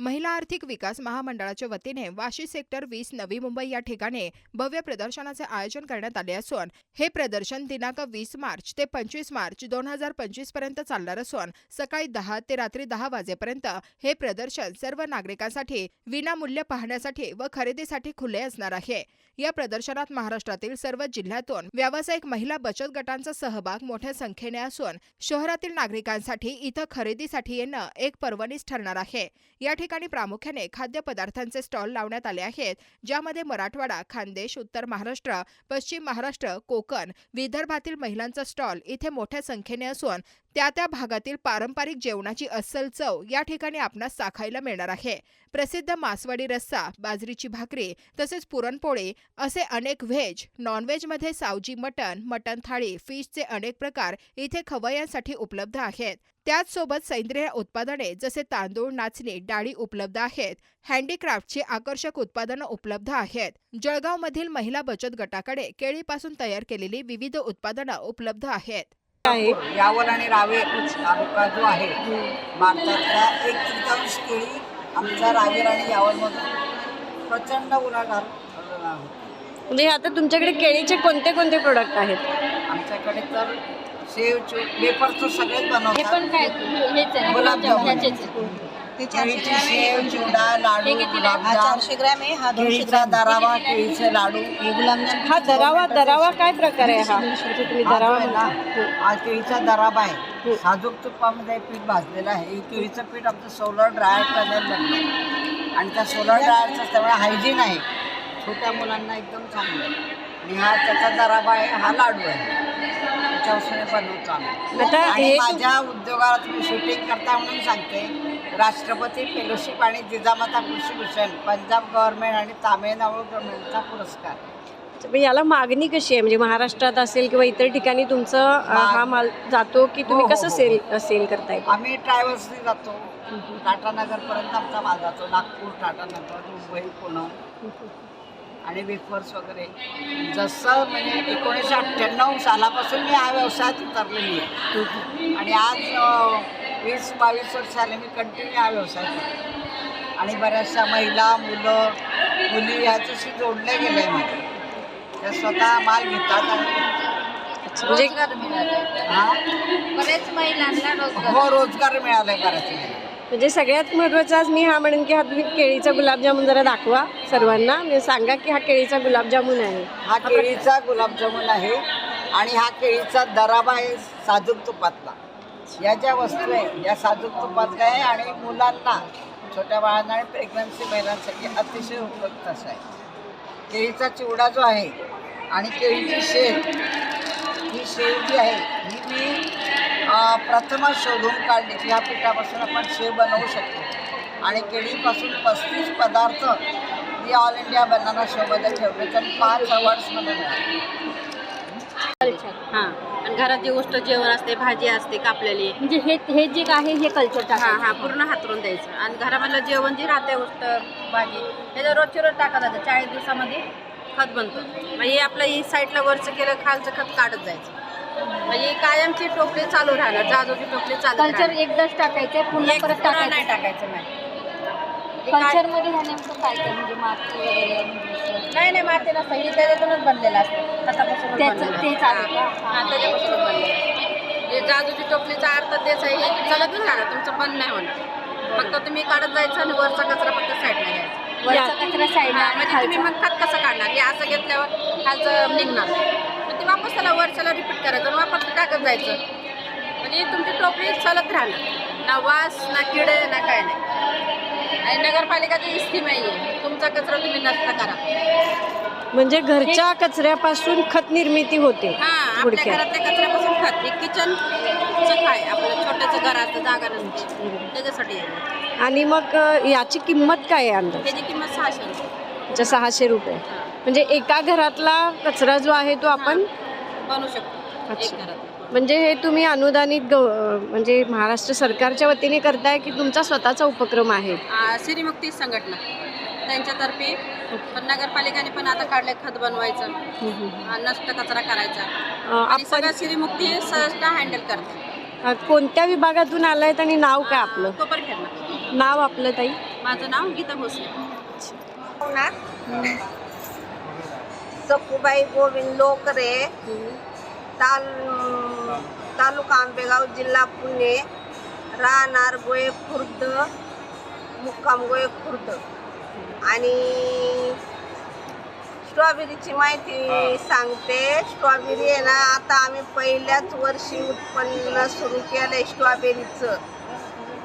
महिला आर्थिक विकास महामंडळाच्या वतीने वाशी सेक्टर वीस नवी मुंबई या ठिकाणी भव्य प्रदर्शनाचे आयोजन करण्यात आले असून हे प्रदर्शन दिनांक वीस मार्च ते पंचवीस मार्च दोन हजार पंचवीसपर्यंत चालणार असून सकाळी दहा ते रात्री दहा वाजेपर्यंत हे प्रदर्शन सर्व नागरिकांसाठी विनामूल्य पाहण्यासाठी व खरेदीसाठी खुले असणार आहे. या प्रदर्शनात महाराष्ट्रातील सर्व जिल्ह्यातून व्यावसायिक महिला बचत गटांचा सहभाग मोठ्या संख्येने असून शहरातील नागरिकांसाठी इथं खरेदीसाठी येणं एक पर्वणीच ठरणार आहे. या ठिकाणी ठिकाणी प्रामुख्याने खाद्यपदार्थांचे स्टॉल लावण्यात आले आहेत ज्यामध्ये मराठवाडा खानदेश उत्तर महाराष्ट्र पश्चिम महाराष्ट्र कोकण विदर्भातील महिलांचा स्टॉल इथे मोठ्या संख्येने असून त्या त्या भागातील पारंपरिक जेवणाची अस्सल चव या ठिकाणी आपणास चाखायला मिळणार आहे. प्रसिद्ध मासवडी रस्सा बाजरीची भाकरी तसेच पुरणपोळी असे अनेक व्हेज नॉनव्हेजमध्ये सावजी मटण मटण थाळी फिशचे अनेक प्रकार इथे खवय्यांसाठी उपलब्ध आहेत. त्याचसोबत सेंद्रिय उत्पादने जसे तांदूळ नाचणी डाळी उपलब्ध आहेत. हँडीक्राफ्टची आकर्षक उत्पादनं उपलब्ध आहेत. जळगावमधील महिला बचत गटाकडे केळीपासून तयार केलेली विविध उत्पादनं उपलब्ध आहेत. आहे. यावल आणि रावेर तालुका जो आहे भारतातला एक तृतीयांश केळी आमच्या रावेर आणि यावलमधून प्रचंड उलाढाल. म्हणजे आता तुमच्याकडे केळीचे कोणते कोणते प्रोडक्ट आहेत? आमच्याकडे तर शेव चू वेफरचं सगळेच हे बनवतात पण काय? हेच आहे गुलाबजामुन. शेव चिवडा लाडू हे? गुलाबजाम. चारशे ग्रॅम आहे. हा दोनशे केळीचा दरावा केळीचे लाडू. गुलाबजाम हा दरावा दरावा काय प्रकार आहे हा? तुम्ही हा जो दरावा ना. हा केळीचा दराबा आहे. साजूक तुपामध्ये पीठ भाजलेलं आहे हे केळीचं पीठ आमचं सोलर ड्रायर करण्यात बनलं आणि त्या सोलर ड्रायरचं त्यामुळे हायजीन आहे. छोट्या मुलांना एकदम चांगलं आहे. आणि हा त्याचा दराबा आहे हा लाडू आहे. त्याच्यापासून बनवतो आम्ही. आता आणि हे माझ्या उद्योगाला तुम्ही शूटिंग करता म्हणून सांगते. राष्ट्रपती फेलोशिप आणि जिजामाता कृषी भूषण पंजाब गव्हर्नमेंट आणि तामिळनाडू गव्हर्नमेंटचा पुरस्कार. म्हणजे याला मागणी कशी आहे? म्हणजे महाराष्ट्रात असेल किंवा इतर ठिकाणी तुमचं हा माल जातो की तुम्ही हो, हो, कसं हो. सेल सेल करताय? आम्ही ट्रॅव्हल्सने जातो. टाटानगरपर्यंत आमचा माल जातो. नागपूर टाटानगर मुंबई पुणे आणि वेफर्स वगैरे. जसं म्हणजे एकोणीसशे अठ्ठ्याण्णव सालापासून मी हा व्यवसायात उतरलेली आहे. आणि आज वीस बावीस वर्ष झाले मी कंटिन्यू हा व्यवसाय करतो आणि बऱ्याचशा महिला मुलं मुली ह्याच्याशी जोडले गेले माझे. त्या स्वतः माल घेतात आणि म्हणजे रोजगार मिळाला. हा? बरेच महिलांना रोजगार. हो रोजगार मिळाले बऱ्याच वेळेला म्हणजे सगळ्यात महत्त्वाचं आज मी हा म्हणेन की हा तुम्ही केळीचा गुलाबजामुन जरा दाखवा सर्वांना. म्हणजे सांगा की हा केळीचा गुलाबजामुन आहे. हा केळीचा गुलाबजामुन आहे आणि हा केळीचा दराबा आहे साजूक तुपातला. या ज्या वस्तू आहे या साजूक काय आहे आणि मुलांना छोट्या बाळांना आणि प्रेग्नन्सी महिलांसाठी अतिशय उपयुक्त असं आहे. केळीचा चिवडा जो आहे आणि केळीची शेव ही शेव जी आहे ही मी प्रथमच शोधून काढली की ह्या पिठापासून आपण शेव बनवू शकतो. आणि केळीपासून पस्तीस पदार्थ मी ऑल इंडिया बनाना शोमध्ये ठेवले तर पाच अवॉर्ड्स मला मिळाले. हां. घरात जी गोष्ट जेवण असते भाजी असते कापलेली. म्हणजे हे हे जे आहे हे कल्चर हां हां पूर्ण हातरून द्यायचं. आणि घरामधलं जेवण जी राहते गोष्ट भाजी त्याच्या रोजची रोज टाका जातं चाळीस दिवसामध्ये खत बनतो. हे आपलं ही साईडला वरचं केलं खालचं खत काढत जायचं. म्हणजे कायमची टोपली चालू राहणार जाजूची टोपली चालू कल्चर एकदाच टाकायचंय पुन्हा परत पुन्हा नाही टाकायचं. टाकायचं नाही. कल्चरमध्ये ह्या नेमकं काय काय? म्हणजे माती वगैरे नाही नाही माती नसतं. हे त्याच्यातूनच बनलेलं असतं. खतापासूनच त्याचं बनलेलं ते का? हा जादूची टोपलीचा अर्थ तेच आहे. हे चालतच राहणार तुमचं बंद नाही होणार. फक्त तुम्ही काढत जायचं आणि वरचा कचरा फक्त साईडला घ्यायचा. वरचा कचरा साईडला हा, म्हणजे तुम्ही मग खत कसं काढणार? हे असं घेतल्यावर खालचं निघणार. मग ते वापस त्याला वरच्याला रिपीट करायचं आणि वापस टाकत जायचं. म्हणजे तुमची टोपली चालत राहणार. ना वास ना किडे ना काय नाही. आणि नगरपालिकाची स्कीम आहे तुमचा कचरा तुम्ही नष्ट करा. म्हणजे घरच्या कचऱ्यापासून खत निर्मिती होते हा आपल्या थोडक्यात. घरातल्या कचऱ्यापासून खत. हे किचनचं काय? आपलं छोटंसं घराचं जागा नसते. त्याच्यासाठी आहे. आणि मग अ, याची किंमत काय आहे अंदाज? त्याची किंमत सहाशे रुपये. अच्छा सहाशे रुपये. म्हणजे एका घरातला कचरा जो आहे तो आपण बनवू शकतो. एक अच्छा. घरात. म्हणजे हे तुम्ही अनुदानित गव म्हणजे महाराष्ट्र सरकारच्या वतीने करताय की तुमचा स्वतःचा उपक्रम आहे? आ, सिरीमुक्ती संघटना त्यांच्यातर्फे पण नगरपालिकेने पण आता काढले खत बनवायचं. नष्ट कचरा करायचा. आणि सगळं सिरीमुक्ती सहजता हँडल करते अ, कोणत्या विभागातून आलायत आणि नाव काय आपलं? नाव आपलं ताई? माझं नाव गीता भोसले. सखुबाई गोविंद लोकरे ताल तालुका आंबेगाव जिल्हा पुणे राहणार गोये खुर्द मुक्काम गोये खुर्द. आणि स्ट्रॉबेरीची माहिती सांगते. स्ट्रॉबेरी आहे ना आता आम्ही पहिल्याच वर्षी उत्पन्न सुरू केलं आहे स्ट्रॉबेरीचं.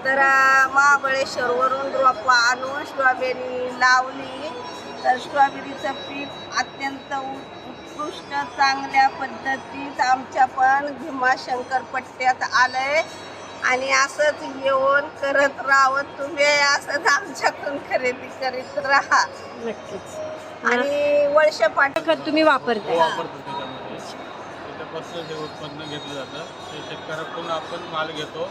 तर महाबळेश्वरवरून रोपं आणून स्ट्रॉबेरी लावली. तर स्ट्रॉबेरीचं पीक अत्यंत उत्कृष्ट चांगल्या पद्धतीत आमच्या पण भीमाशंकर पट्ट्यात आलंय. आणि असंच येऊन करत राहत तुम्ही असंच आमच्याकडून खरेदी करीत राहा. नक्कीच. आणि वर्षपाठ खत तुम्ही वापरतो त्याच्यामध्ये. त्याच्यापासून जे उत्पन्न घेतलं जातं ते शेतकऱ्याकडून आपण माल घेतो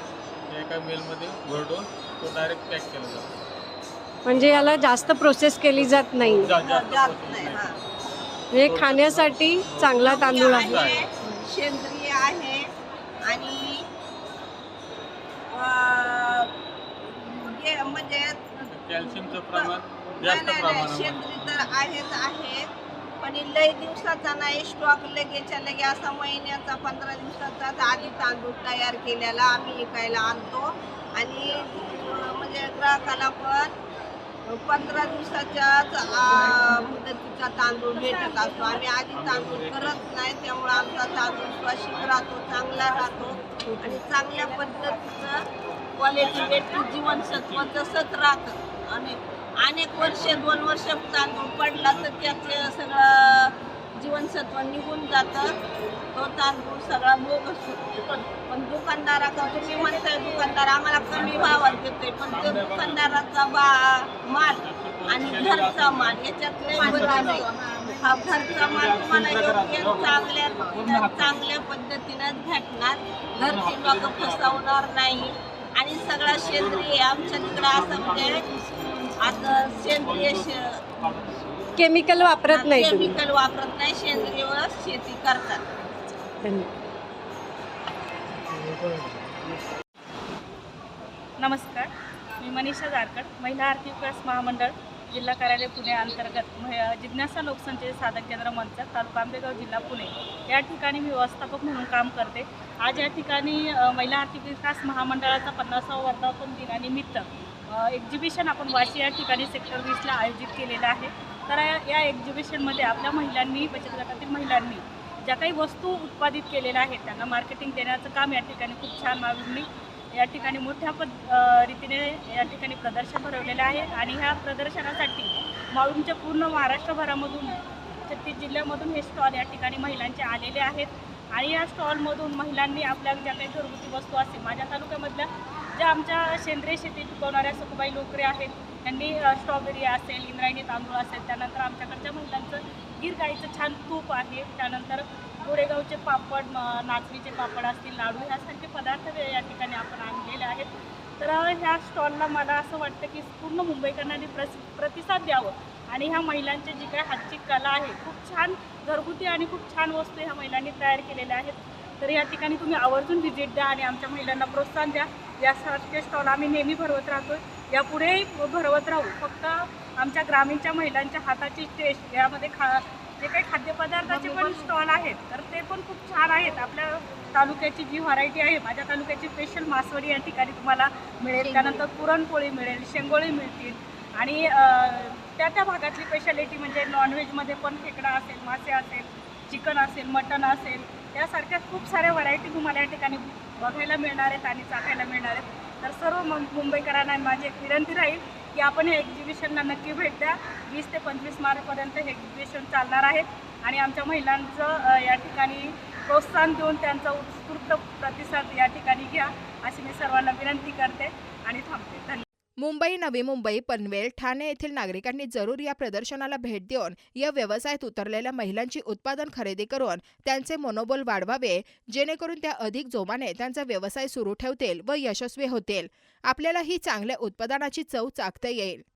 ते एका मिलमध्ये भरडून तो डायरेक्ट पॅक केला जातो. म्हणजे याला जास्त प्रोसेस केली जात नाही. जा- जास्त जात नाही. हा. म्हणजे खाण्यासाठी चांगला तांदूळ आहे. सेंद्रिय आहे आणि हे म्हणजे कॅल्शियमचं प्रमाण जास्त प्रमाणामध्ये. शेंद्री तर आहेच आहे पण हे लई दिवसाचा नाही स्टॉक लगेच्या लगे असा महिन्याचा पंधरा दिवसाचाच आधी तांदूळ तयार केलेला आम्ही विकायला आणतो. आणि म्हणजे ग्राहकाला पण पंधरा दिवसाच्याच मुदतीचा तांदूळ भेटत असतो. आम्ही आधी तांदूळ करत नाही त्यामुळे आमचा तांदूळ स्वाशिक राहतो चांगला राहतो. आणि चांगल्या पद्धतीचं क्वालिटी भेटते जीवनसत्व तसंच राहतं. आणि अनेक वर्ष दोन वर्ष तांदूळ पडला तर त्याचं सगळं जीवनसत्व निघून जातं. तो तांदूळ सगळा भोग असतो. पण दुकानदाराचा तुम्ही म्हणताय दुकानदार आम्हाला कमी भावात देतोय. पण ते दुकानदाराचा बा माल आणि घरचा माल याच्यात लय आहे. हा घरचा माल तुम्हाला योग्य चांगल्या चांगल्या पद्धतीनं भेटणार. घरची लोक फसवणार नाही. आणि सगळा सेंद्रिय आमच्या तिकडं असं म्हणजे आता सेंद्रिय शे- केमिकल वापरत नाही तुम्ही. केमिकल वापरत नाही सेंद्रिय शेती करतात. धन्यवाद. नमस्कार मी मनीषा जारकड महिला आर्थिक विकास महामंडळ जिल्हा कार्यालय पुणे अंतर्गत मह- जिज्ञासा लोकसंचय साधन केंद्र मंच तालुका आंबेगाव जिल्हा पुणे. या ठिकाणी मी व्यवस्थापक म्हणून काम करते. आज या ठिकाणी अ, महिला आर्थिक विकास महामंडळाचा पन्नासावा वर्धापन दिनानिमित्त एक्झिबिशन आपण वाशी या ठिकाणी सेक्टर वीसला आयोजित केलेलं आहे. तर या- एक्झिबिशनमध्ये आपल्या महिलांनी बचत गटातील महिलांनी ज्या काही वस्तू उत्पादित केलेल्या आहेत त्यांना मार्केटिंग देण्याचं काम या ठिकाणी खूप छान मागणी या ठिकाणी मोठ्या पद रीतीने या ठिकाणी प्रदर्शन भरवलेलं आहे. आणि ह्या प्रदर्शनासाठी माळूंच्या पूर्ण महाराष्ट्रभरामधून छत्तीस जिल्ह्यामधून हे स्टॉल या ठिकाणी महिलांचे आलेले आहेत. आणि या स्टॉलमधून महिलांनी आपल्या ज्या काही घरगुती वस्तू असतील माझ्या तालुक्यामधल्या ज्या आमच्या सेंद्रिय शेती पिकवणाऱ्या सुखबाई लोकरे आहेत त्यांनी स्ट्रॉबेरी असेल इंद्रायणी तांदूळ असेल त्यानंतर आमच्याकडच्या महिलांचं गीर गाईचं छान तूप आहे त्यानंतर गोरेगावचे पापड नाचणीचे पापड असतील लाडू ह्यासारखे पदार्थ या ठिकाणी आपण आणलेले आहेत. तर ह्या स्टॉलला मला असं वाटतं की पूर्ण मुंबईकरांनी प्रस प्रतिसाद द्यावं आणि ह्या महिलांची जी काही हातची कला आहे खूप छान घरगुती आणि खूप छान वस्तू ह्या महिलांनी तयार केलेल्या आहेत. तर या ठिकाणी तुम्ही आवर्जून व्हिजिट द्या आणि आमच्या महिलांना प्रोत्साहन द्या. यासारखे स्टॉल आम्ही नेहमी भरवत राहतो यापुढेही भरवत राहू. फक्त आमच्या ग्रामीणच्या महिलांच्या हाताची टेस्ट यामध्ये खा जे काही खाद्यपदार्थाचे पण स्टॉल आहेत तर ते पण खूप छान आहेत. आपल्या तालुक्याची जी व्हरायटी आहे माझ्या तालुक्याची स्पेशल मासवडी या ठिकाणी तुम्हाला मिळेल. त्यानंतर पुरणपोळी मिळेल शेंगोळी मिळतील. आणि त्या त्या भागातली स्पेशालिटी म्हणजे नॉनव्हेजमध्ये पण खेकडा असेल मासे असेल चिकन असेल मटन असेल यासारख्या खूप साऱ्या व्हरायटी तुम्हाला या ठिकाणी बघायला मिळणार आहेत आणि चाखायला मिळणार आहेत. तर सर्व मुंबईकरांना माझी एक विनंती राहील की आपण हे एक्झिबिशनला नक्की भेट द्या. वीस ते पंचवीस मार्चपर्यंत हे एक्झिबिशन चालणार आहे. आणि आमच्या महिलांचं या ठिकाणी प्रोत्साहन देऊन त्यांचा उत्स्फूर्त प्रतिसाद या ठिकाणी घ्या अशी मी सर्वांना विनंती करते. आणि थांबते. धन्यवाद. मुंबई नवी मुंबई पनवेल ठाणे येथील नागरिकांनी जरूर या प्रदर्शनाला भेट देऊन या व्यवसायात उतरलेल्या महिलांची उत्पादन खरेदी करून त्यांचे मनोबल वाढवावे जेणेकरून त्या अधिक जोमाने त्यांचा व्यवसाय सुरू ठेवतील व यशस्वी होतील. आपल्याला ही चांगल्या उत्पादनाची चव चाखता येईल.